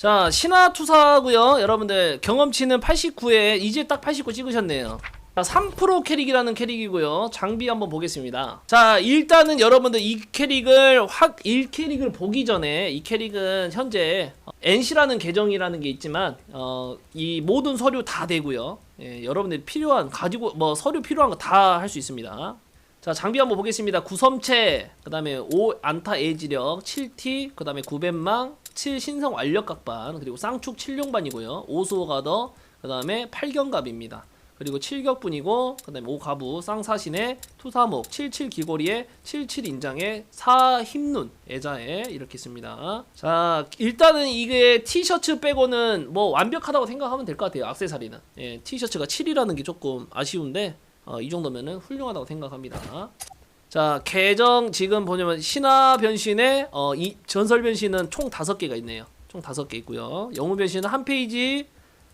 자 신화투사고요 여러분들 경험치는 89에 이제 딱 89 찍으셨네요 자, 3프로 캐릭이라는 캐릭이고요. 장비 한번 보겠습니다. 자, 일단은 여러분들 이 캐릭을 확, 1캐릭을 보기 전에 이 캐릭은 현재 NC라는 계정이라는 게 있지만, 어, 이 모든 서류 다 되고요. 예, 여러분들 필요한, 가지고, 뭐, 서류 필요한 거 다 할 수 있습니다. 자, 장비 한번 보겠습니다. 구섬체, 그 다음에 5 안타 에이지력, 7T, 그 다음에 9벤망, 7 신성 완력 각반, 그리고 쌍축 7용반이고요. 5수호 가더, 그 다음에 8경갑입니다. 그리고 7격분이고 그 다음에 5가부 쌍사신에 투사목 77 귀고리에 77 인장에 4 힘눈 애자에 이렇게 있습니다. 자 일단은 이게 티셔츠 빼고는 뭐 완벽하다고 생각하면 될 것 같아요. 악세사리는 예, 티셔츠가 7이라는 게 조금 아쉬운데 어, 이 정도면은 훌륭하다고 생각합니다. 자 계정 지금 보면 신화 변신에 어, 이 전설 변신은 총 다섯 개가 있네요. 총 다섯 개 있고요. 영웅 변신은 한 페이지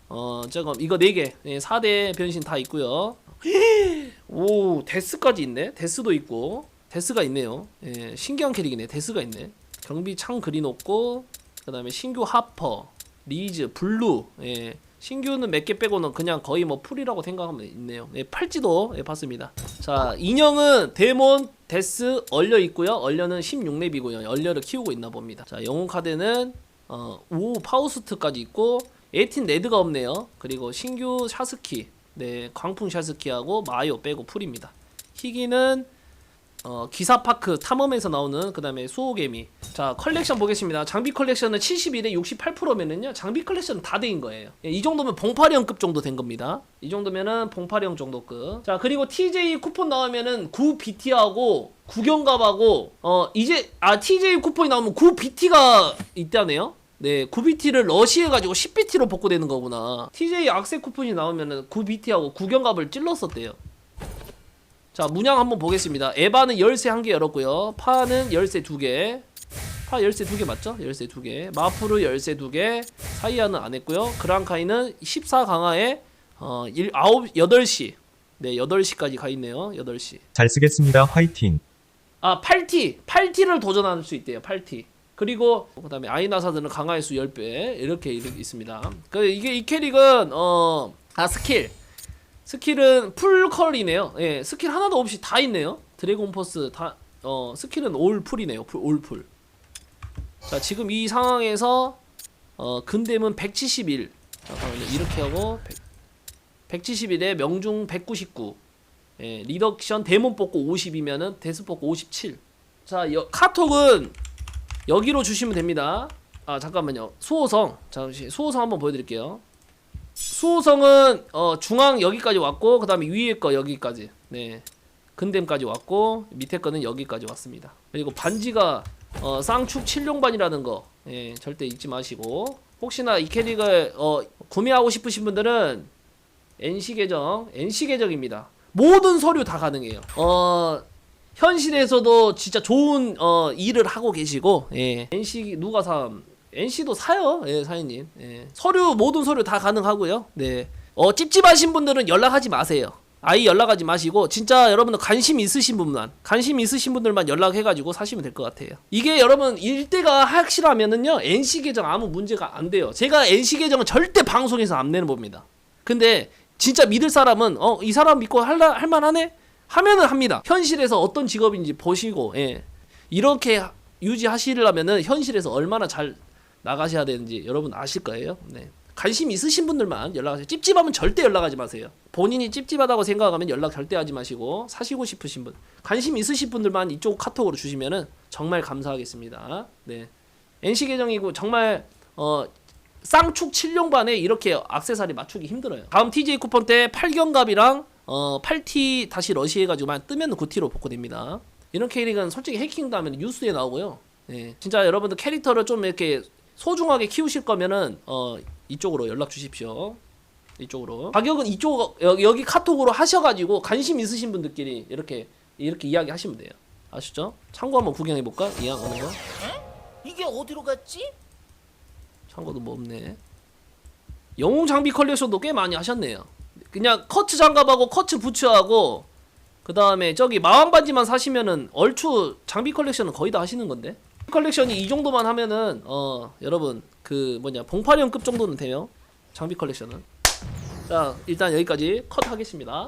어, 저거 이거 4개. 예, 4대 변신 다 있고요. 오, 데스까지 있네. 데스도 있고. 데스가 있네요. 예, 신기한 캐릭이네. 데스가 있네. 경비 창 그리 놓고 그다음에 신규 하퍼, 리즈, 블루. 예. 신규는 몇 개 빼고는 그냥 거의 뭐 풀이라고 생각하면 있네요. 예, 팔찌도 예, 봤습니다. 자, 인형은 데몬, 데스, 얼려 있고요. 얼려는 16렙이고요. 얼려를 키우고 있나 봅니다. 자, 영웅 카드는 어, 오 파우스트까지 있고 에틴 레드가 없네요. 그리고 신규 샤스키, 네 광풍 샤스키하고 마요 빼고 풀입니다. 희귀는 어, 기사파크 탐험에서 나오는 그 다음에 수호개미. 자 컬렉션 보겠습니다. 장비 컬렉션은 71에 68%면은요 장비 컬렉션 다 돼인 거예요. 예, 이 정도면 봉파령급 정도 된 겁니다. 이 정도면은 봉파령 정도급. 자 그리고 TJ 쿠폰 나오면은 9 BT하고 구경갑하고 어 이제 아 TJ 쿠폰이 나오면 9 BT가 있다네요. 네, 9BT를 러시해가지고 10BT로 복구되는 거구나. TJ 악세 쿠폰이 나오면은 9BT하고 구경갑을 찔렀었대요. 자, 문양 한번 보겠습니다. 에바는 열쇠 한 개 열었고요. 파는 열쇠 두 개. 파 열쇠 두 개 맞죠? 열쇠 두 개. 마프르 열쇠 두 개. 사이아는 안 했고요. 그랑카이는 14 강화에 어, 1, 9, 8시. 네, 8시까지 가 있네요. 8시. 잘 쓰겠습니다. 화이팅. 아, 8T. 8T를 도전할 수 있대요. 8T. 그리고 그다음에 아이나사들은 강화의 수 10배 이렇게 이렇게 있습니다. 그 이게 이 캐릭은 어, 아 스킬. 스킬은 풀 컬이네요. 예, 스킬 하나도 없이 다 있네요. 드래곤 포스 다 어, 스킬은 올 풀이네요. 풀, 올 풀. 자, 지금 이 상황에서 어, 근댐은 171. 잠깐만요. 이렇게 하고 100, 171에 명중 199. 예, 리덕션 데몬 뽑고 50이면은 데스 뽑고 57. 자, 여, 카톡은 여기로 주시면 됩니다. 아 잠깐만요. 수호성 잠시 수호성 한번 보여드릴게요. 수호성은 어, 중앙 여기까지 왔고 그 다음에 위에 거 여기까지 네 근댐까지 왔고 밑에 거는 여기까지 왔습니다. 그리고 반지가 어, 쌍축 7용반이라는 거 예, 절대 잊지 마시고 혹시나 이 캐릭을 어, 구매하고 싶으신 분들은 NC 계정 NC 계정입니다. 모든 서류 다 가능해요. 어 현실에서도 진짜 좋은 어, 일을 하고 계시고 예. NC 누가 삼 NC도 사요 예, 사장님 예. 서류 모든 서류 다 가능하고요 네 어, 찝찝하신 분들은 연락하지 마세요 아예 연락하지 마시고 진짜 여러분들 관심 있으신 분만 관심 있으신 분들만 연락해가지고 사시면 될 것 같아요 이게 여러분 일대가 확실하면은요 NC 계정 아무 문제가 안 돼요 제가 NC 계정은 절대 방송에서 안 내는 법니다 근데 진짜 믿을 사람은 어 이 사람 믿고 할라 할만하네 하면은 합니다. 현실에서 어떤 직업인지 보시고 예. 이렇게 유지하시려면은 현실에서 얼마나 잘 나가셔야 되는지 여러분 아실 거예요. 네. 관심 있으신 분들만 연락하세요. 찝찝하면 절대 연락하지 마세요. 본인이 찝찝하다고 생각하면 연락 절대 하지 마시고 사시고 싶으신 분, 관심 있으신 분들만 이쪽 카톡으로 주시면은 정말 감사하겠습니다. 네. NC 계정이고 정말 어 쌍축 7용반에 이렇게 악세사리 맞추기 힘들어요. 다음 TJ 쿠폰 때 8경갑이랑 어 8T 다시 러시 해가지고만 뜨면 9T로 복구됩니다. 이런 캐릭은 솔직히 해킹도 하면 뉴스에 나오고요. 네, 진짜 여러분들 캐릭터를 좀 이렇게 소중하게 키우실 거면은 어 이쪽으로 연락 주십시오. 이쪽으로 가격은 이쪽 여기, 여기 카톡으로 하셔가지고 관심 있으신 분들끼리 이렇게 이렇게 이야기 하시면 돼요. 아시죠? 참고 한번 구경해 볼까? 이야기하는 거. 이게 어디로 갔지? 참고도 뭐 없네. 영웅 장비 컬렉션도 꽤 많이 하셨네요. 그냥 커츠 장갑하고 커츠 부츠하고 그 다음에 저기 마왕 반지만 사시면은 얼추 장비 컬렉션은 거의 다 하시는 건데. 컬렉션이 이 정도만 하면은 어 여러분 그 뭐냐 봉파령급 정도는 돼요. 장비 컬렉션은. 자 일단 여기까지 컷 하겠습니다